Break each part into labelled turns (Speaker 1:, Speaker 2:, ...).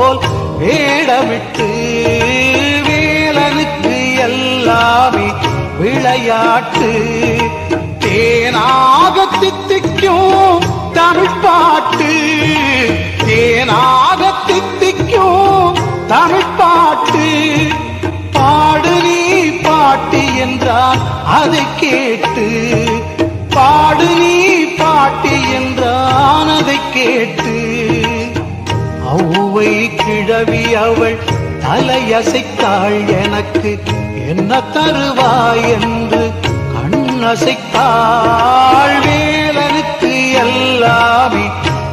Speaker 1: போல் வேடமிட்டு வேலனுக்கு எல்லாமே விளையாட்டு. தேனாக தித்திக்கும் தமிழ் பாட்டு. தேனாக தித்திக்கும் தமிழ் பாட்டு. பாடு நீ பாட்டு என்றால் அதை கேட்டு ஔவை கிழவி அவள் தலையசைத்தாள் எனக்கு என்ன தருவாய் என்று கண்ணசைத்தாள் வேலனுக்கு எல்லாமே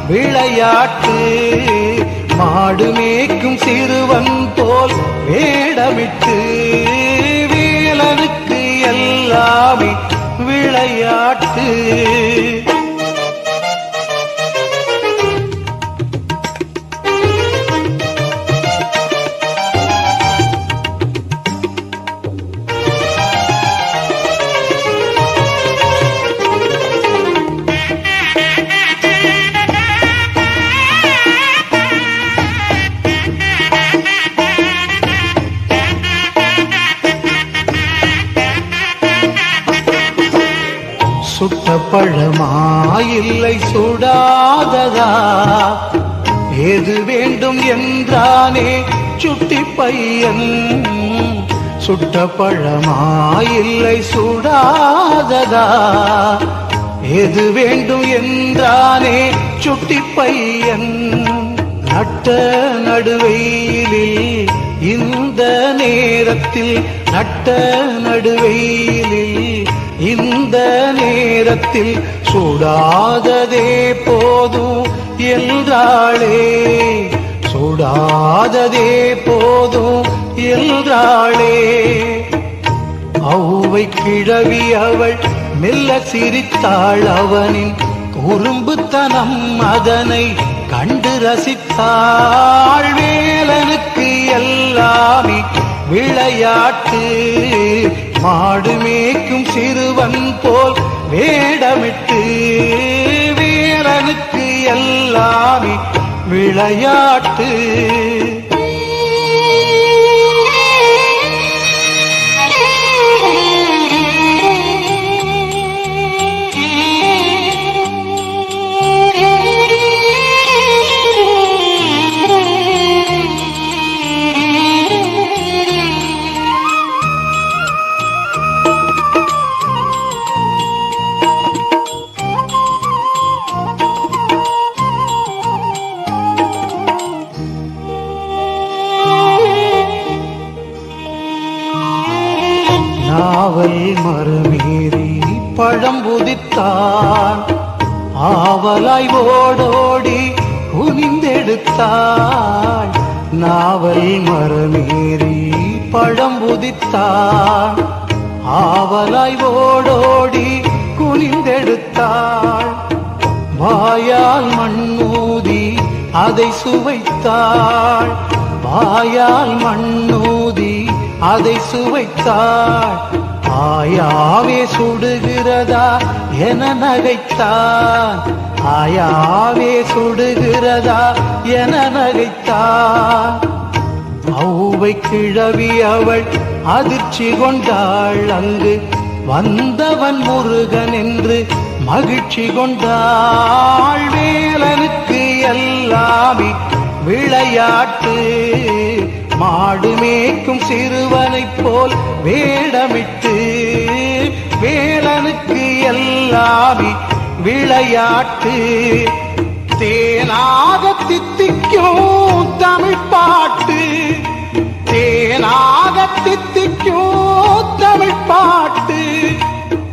Speaker 1: விளையாட்டு மாடு மேய்க்கும் சிறுவன் போல் வேடமிட்டு வேலனுக்கு எல்லாமே விளையாட்டு பழமாயில்லை சுடாததா? ஏது வேண்டும் என்றானே சுட்டி பையன். சுட்ட பழமாயில்லை சுடாததா? எது வேண்டும் என்றானே சுட்டி பையன். நட்ட நடுவெயிலில் இந்த நேரத்தில் நட்ட நடுவெயிலில் இந்த இந்த நேரத்தில் சுடாததே போதும் என்றாளே. சுடாததே போதும் என்றாளே. ஔவை கிழவி அவள் மெல்ல சிரித்தாள் அவனின் குறும்புத்தனம் அதனை கண்டு ரசித்தாள் வேலனுக்கு எல்லாமே விளையாட்டு. மாடு மேய்க்கும் சிறுவன் போல் வேடமிட்டு வீரனுக்கு எல்லாமே விளையாட்டு. அதை சுவைத்தாள் வாயால் மண்ணூதி அதை சுவைத்தாள். ஆயாவே சுடுகிறதா என நகைத்தான். ஆயாவே சுடுகிறதா என நகைத்தான். ஔவை கிழவி அவள் அதிர்ச்சி கொண்டாள். அங்கு வந்தவன் முருகன் என்று மகிழ்ச்சி கொண்டாள். வேலனுக்கு எல்லாமே விளையாட்டு. மாடு மேய்க்கும் சிறுவனைப் போல் வேடமிட்டு வேலனுக்கு எல்லாமே விளையாட்டு. தேனாக தித்திக்கும் தமிழ் பாட்டு. தேனாக தித்திக்கும் தமிழ் பாட்டு.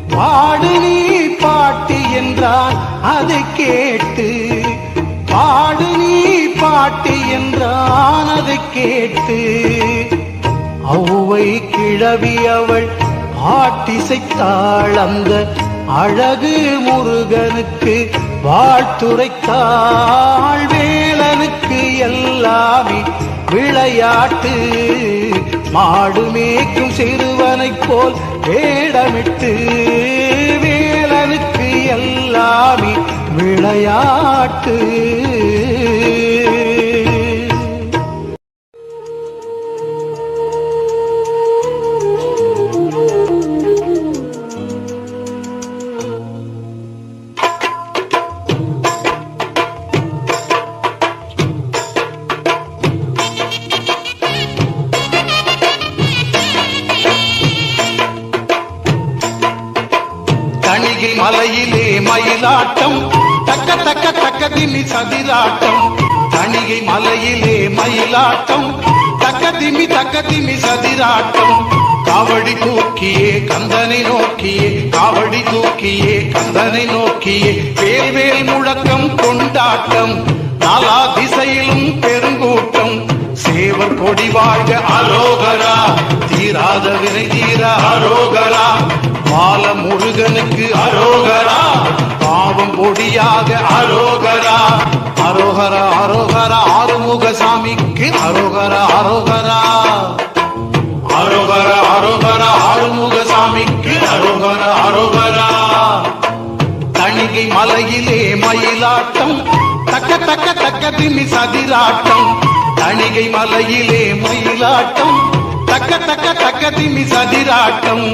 Speaker 1: பாடு நீ பாட்டு என்றான் அதை கேட்டு பாடு நீ பாட்டு என்றானது கேட்டு. அவ்வை கிழவி அவள் பாட்டிசைத்தாள் அந்த அழகு முருகனுக்கு வாழ்த்துரைத்தாள் வேலனுக்கு எல்லாமே விளையாட்டு. மாடு மேய்க்கும் சிறுவனைப் போல் வேடமிட்டு வேலனுக்கு எல்லாமே விளையாட்டு. கந்தனை நோக்கியே காவடி தூக்கியே கந்தனை நோக்கியே வேல் வேல் முழக்கம் கொண்டாட்டம் நாலா திசையிலும் பெருங்கூட்டம். சேவர் கொடி வாழ்க அரோகரா தீராத வினை தீர அரோகரா. பால முருகனுக்கு அரோகரா பாவம் பொடியாக அரோகரா. அரோகரா அரோகரா ஆறுமுக சாமிக்கு அரோகரா அரோகரா. அரோகரா அரோகரா ஆறுமுக சாமிக்கு அரோகரா அரோகரா தணிகை மலையிலே மயிலாட்டம் தக்க தக்க தக்க திமி சதிராட்டம் தணிகை மலையிலே மயிலாட்டம் தக்க தக்க தக்க திமி சதிராட்டம்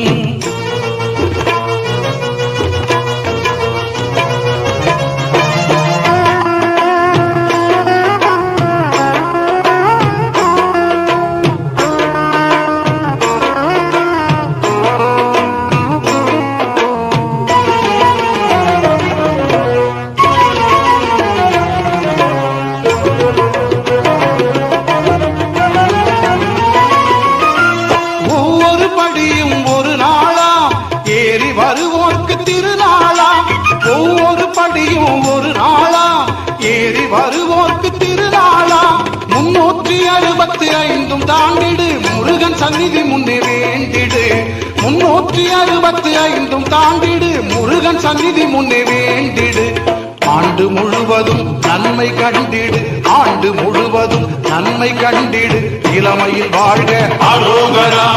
Speaker 1: முழுவதும் நன்மை கண்டிடு. ஆண்டு முழுவதும் நன்மை கண்டிடு. இளமையில் வாழ்க. அரோகரா.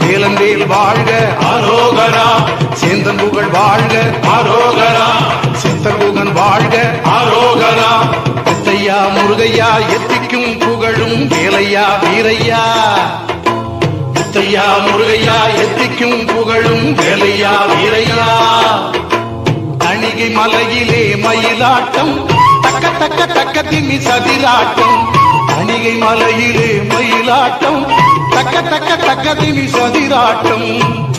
Speaker 1: வேலந்தேல் வாழ்க. அரோகரா. சேந்தன் புகழ் வாழ்க. அரோகரா. சித்தகுகன் வாழ்க. அரோகரா. எத்தையா முருகையா எத்திக்கும் புகழும் வேலையா வீரையா. முருகையா எத்திக்கும் புகழும் வேலையா வீரையா. தணிகை மலையிலே மயிலாட்டம். தக்க தக்க தக்க திமி சதிராட்டம். தணிகை மலையிலே மயிலாட்டம். தக்க தக்க தக்க திமி சதிராட்டம்.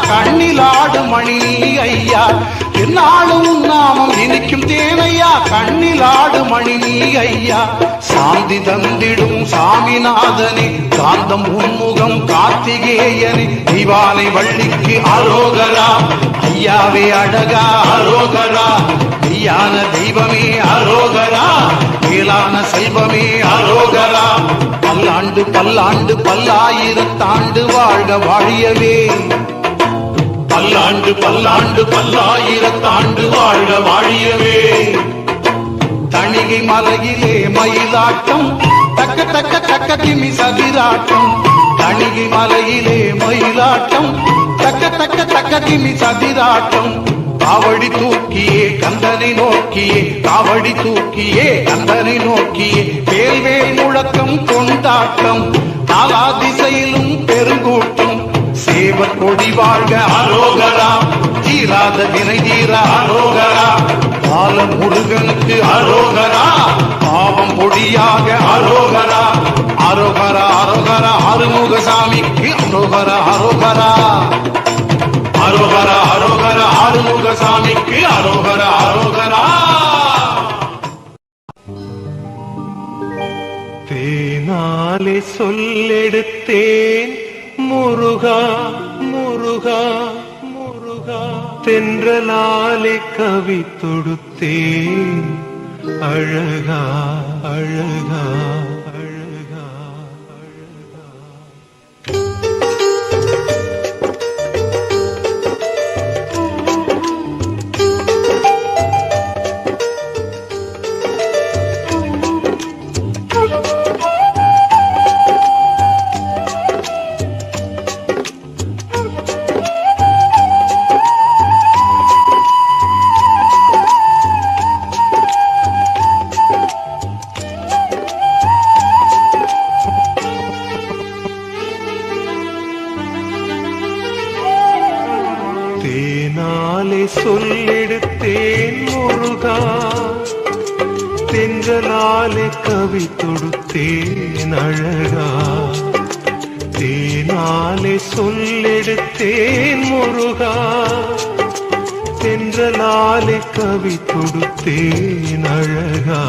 Speaker 1: கண்ணிலாடு மணி ஐயா. என்னாலும் நாமம் இனிக்கும் தேனையா கண்ணிலாடு மணி ஐயா. சாந்தி தந்திடும் சாமிநாதனே காந்தம் உன்முகம் கார்த்திகேயனே திவானை வள்ளிக்கு அரோகரா. ஐயாவே அழகா அரோகரா. மெய்யான தெய்வமே அரோகரா. மேலான செல்வமே அரோகரா. பல்லாண்டு பல்லாண்டு பல்லாயிரத்தாண்டு வாழ்க வாழியவே. பல்லாண்டு பல்லாண்டு பல்லாயிரத்தாண்டு வாழ்க வாழியவே. தணிகை மலையிலே மயிலாட்டம் தக்க தக்க தக்க கிமி சதிராட்டம். தணிகை மலையிலே மயிலாட்டம் தக்க தக்க தக்க கிமி சதிராட்டம். காவடி தூக்கியே கந்தனை நோக்கியே காவடி தூக்கியே கந்தனை நோக்கியே. வேல்வேல் முழக்கம் கொண்டாட்டம். நாலா திசையிலும் பெருங்கூட்டம். சேவர் கொடி வாழ்க அரோகரா. தீராத வினை தீர அரோகரா. பால முருகனுக்கு அரோகரா. பாவம் பொடியாக அரோகரா. அரோகரா அரோகரா அருமுகசாமிக்கு அரோகரா அரோகரா. அரோகரா அரோகரா அருமுகசாமிக்கு அரோகரா அரோகரா.
Speaker 2: தேனாலே சொல்லெடுத்தேன். முருகா முருகா முருகா. தென்றலாலே கவி தொடுத்தே. அழகா அழகா. சொல்லெடுத்தேன் முருகா. தென்றலாலே கவி தொடுத்தேன் அழகா. தேனாலே சொல்லெடுத்தேன் முருகா. தென்றலாலே கவி தொடுத்தேன் அழகா.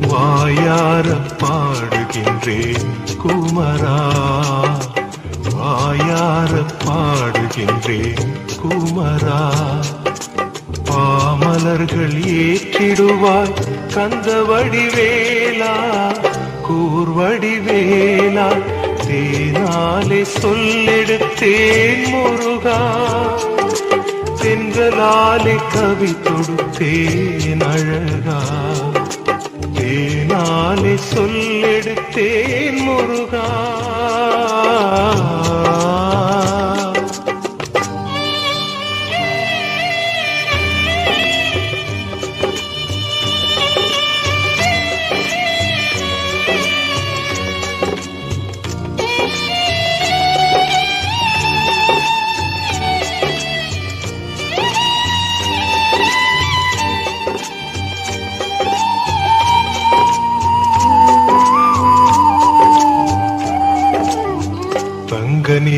Speaker 2: வாயார பாடுகின்றேன் குமரா. வாயார பாடுகின்றேன் குமரா பாமலர்கள் ஏற்றிடுவாய் கந்த வடிவேலா கூர்வடிவேலா தேனாலே சொல்லெடுத்தேன் முருகா. தென்றலாலே கவி தொடுத்தேன் அழகா. தேனாலே சொல்லெடுத்தேன் முருகா.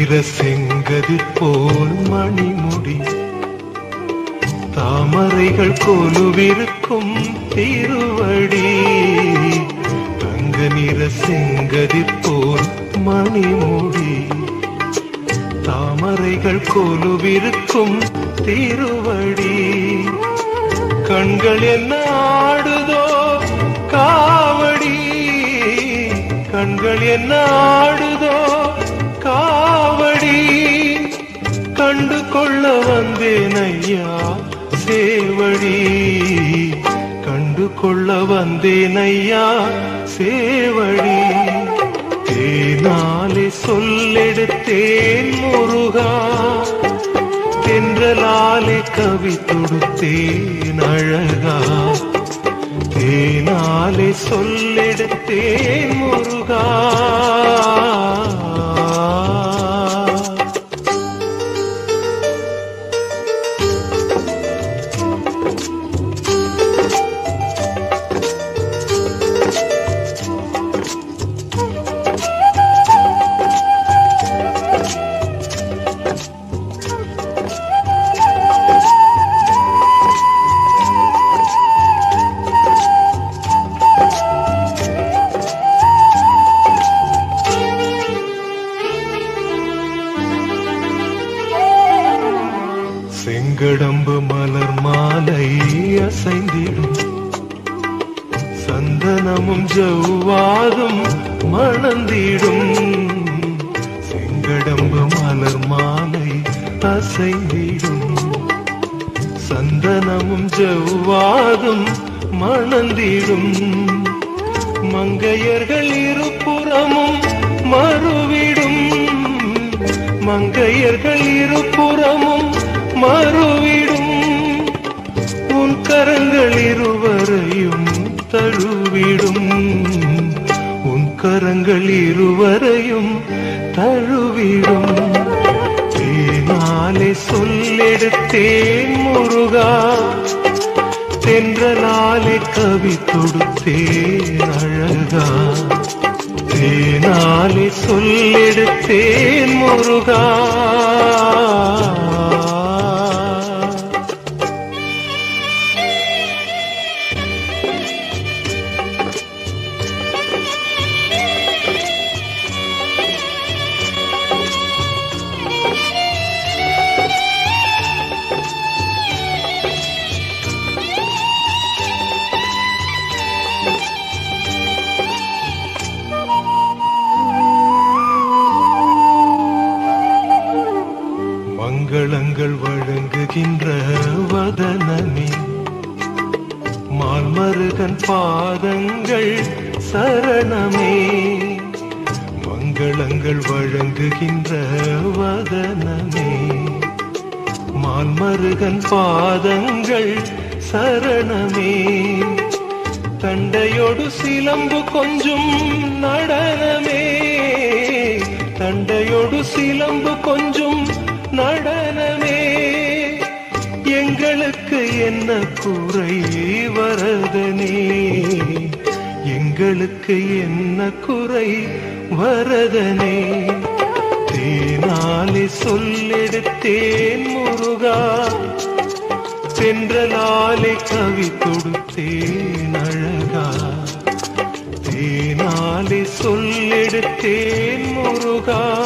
Speaker 2: நிற செங்கதிர் போல் மணிமுடி. தாமரைகள் கொலுவிருக்கும் திருவடி. தங்க நிற செங்கதிர் போல் மணிமுடி. தாமரைகள் கொலுவிருக்கும் திருவடி. கண்கள் என்ன ஆடுதோ காவடி. கண்கள் என்ன ஆடுதோ கண்டு கொள்ள வந்தேன் ஐயா சேவடி கண்டு கொள்ள வந்தேன் ஐயா சேவடி தேனாலே சொல்லெடுத்தேன் முருகா தென்றலாலே கவி தொடுத்தேன் அழகா. தேனாலே சொல்லெடுத்தேன் முருகா. மணந்திடும் மங்கையர்கள் இருபுறமும் மறுவிடும். மங்கையர்கள் இருபுறமும் மறுவிடும். உன் கரங்கள் இருவரையும் தழுவிடும். உன் கரங்கள் இருவரையும் தழுவிடும். தேனாலே சொல்லெடுத்தேன் முருகா சென்ற நாளை கவி கொடுத்தே அழகா. தேனாலே சொல்லெடுத்தேன் முருகா.
Speaker 1: தண்டையோடு சிலம்பு கொஞ்சம் நடனமே. எங்களுக்கு என்ன குறை வரதனே? எங்களுக்கு என்ன குறை வரதனே? தேனாலே சொல்லெடுத்தேன் முருகா. சென்றலாலே கவி கொடுத்தேன். சொல்லி சொல்லெடுத்தேன் முருகா.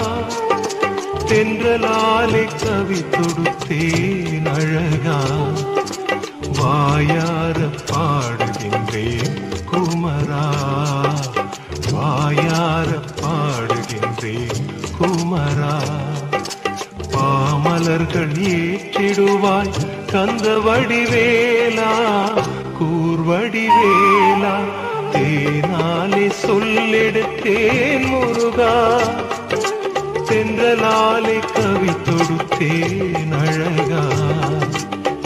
Speaker 1: தென்றலாலே கவி தொடுத்தேன் அழகா. வாயார பாடுகின்றேன் குமரா. வாயார பாடுகின்றேன் குமரா. பாமலர்கள் ஏற்றிடுவாய் கந்த வடிவேலா. கூர்வடிவேலா. தேனாலே சொல்லெடுத்தேன் முருகா. தென்றலாலே கவி தொடுத்தேன் அழகா.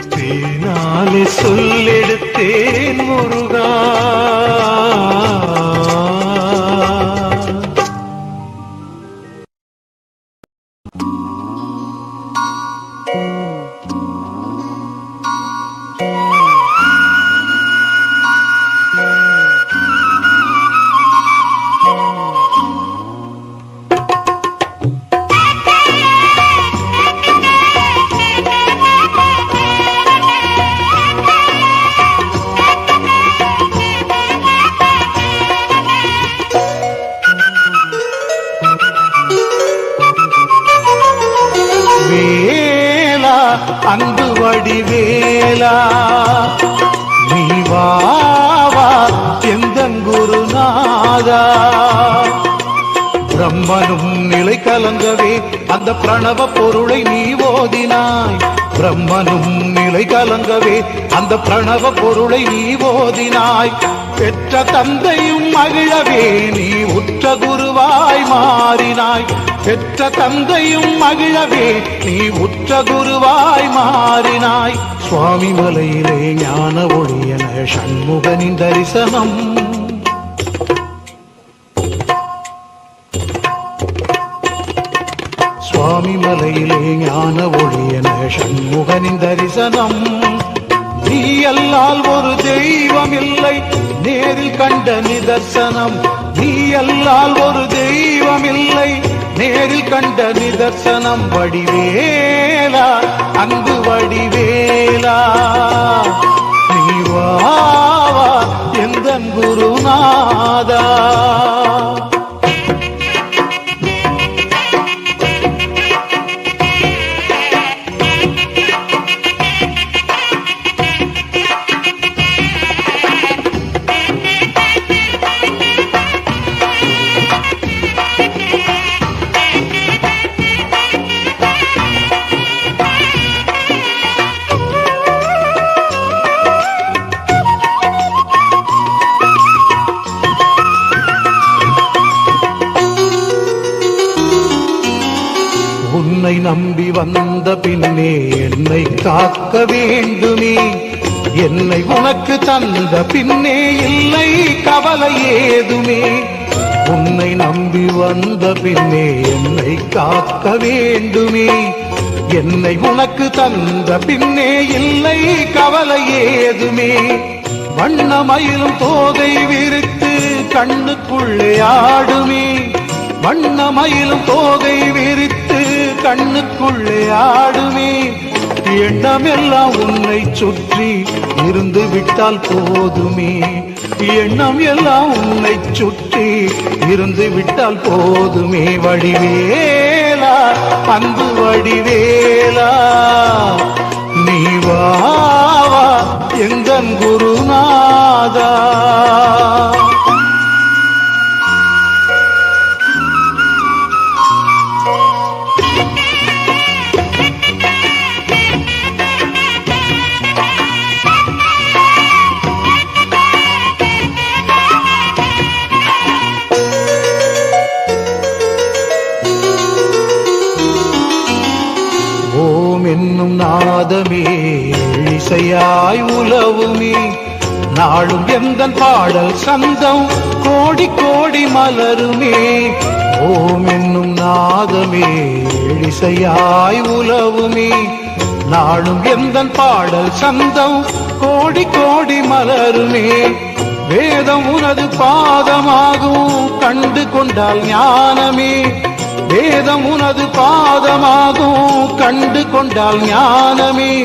Speaker 1: தேனாலே சொல்லெடுத்தேன் முருகா. அந்த பிரணவ பொருளை நீ ஓதினாய். பெற்ற தந்தையும் மகிழவே நீ உற்ற குருவாய் மாறினாய். பெற்ற தந்தையும் மகிழவே நீ உற்ற குருவாய் மாறினாய். சுவாமி மலையிலே ஞான ஒளியன சண்முகனின் தரிசனம் சுவாமி மலையிலே ஞான ஒளியன சண்முகனின் தரிசனம் நீ அல்லால் ஒரு தெய்வம் இல்லை நேரில் கண்ட நிதர்சனம் நீ அல்லால் ஒரு தெய்வம் இல்லை நேரில் கண்ட நிதர்சனம் வடிவேலா அங்கு வடிவே வந்த பின்னே என்னை காக்க வேண்டுமே. என்னை உனக்கு தந்த பின்னே இல்லை கவலை ஏதுமே. உன்னை நம்பி வந்த பின்னே என்னை காக்க வேண்டுமே. என்னை உனக்கு தந்த பின்னே இல்லை கவலை ஏதுமே. வண்ணமயிலும் தோகை விரித்து கண்ணுக்குள்ளே ஆடுமே. வண்ணமயிலும் தோகை விரித்து கண்ணுக்குள்ளே ஆடுமே. எண்ணமெல்லாம் உன்னை சுற்றி இருந்து விட்டால் போதுமே. எண்ணம் எல்லாம் உன்னை சுற்றி இருந்து விட்டால் போதுமே. வடிவேலா அன்பு வடிவேலா. நீ வா வா எந்தன் குருநாதா. இசையாய் உலவுமே நாளும் எந்த பாடல் சந்தம்? கோடி கோடி மலருமே. ஓம் என்னும் நாதமே இசையாய் உலவுமே நாளும் எந்த பாடல் சந்தம்? கோடி கோடி மலருமே. வேதம் உனது பாதமாகும் கண்டு கொண்டால் ஞானமே. வேதம் உனது பாதமாகும் கண்டு கொண்டால் ஞானமே.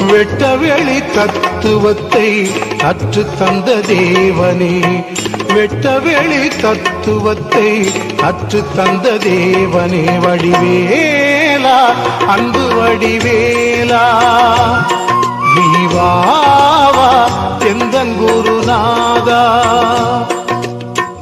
Speaker 1: வெட்ட வெளி தத்துவத்தை கற்று தந்த தேவனே. வெட்ட வெளி தத்துவத்தை கற்று தந்த தேவனே. வடிவேலா அன்பு வடிவேலா. நீவாவா எந்தன் குருநாதா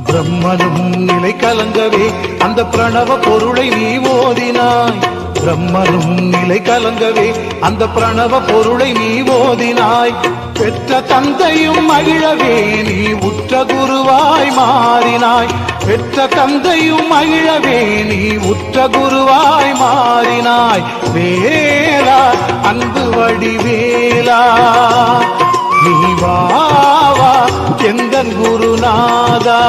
Speaker 1: பிரம்மனும் நிலை கலங்கவே அந்த பிரணவ பொருளை நீ ஓதினாய் பிரம்மனும் நிலை கலங்கவே அந்த பிரணவ பொருளை நீ ஓதினாய். பெற்ற தந்தையும் மகிழவே நீ உற்ற குருவாய் மாறினாய். பெற்ற தந்தையும் மகிழவே நீ உற்ற குருவாய் மாறினாய். வேலா அன்பு வடிவேலா. நீ வாவா வா எந்தன் குருநாதா.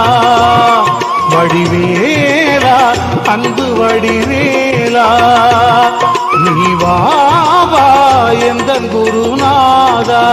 Speaker 1: வடிவேலா அன்பு வடிவே வடிவேலா நீ வாவா எந்த குருநாதா?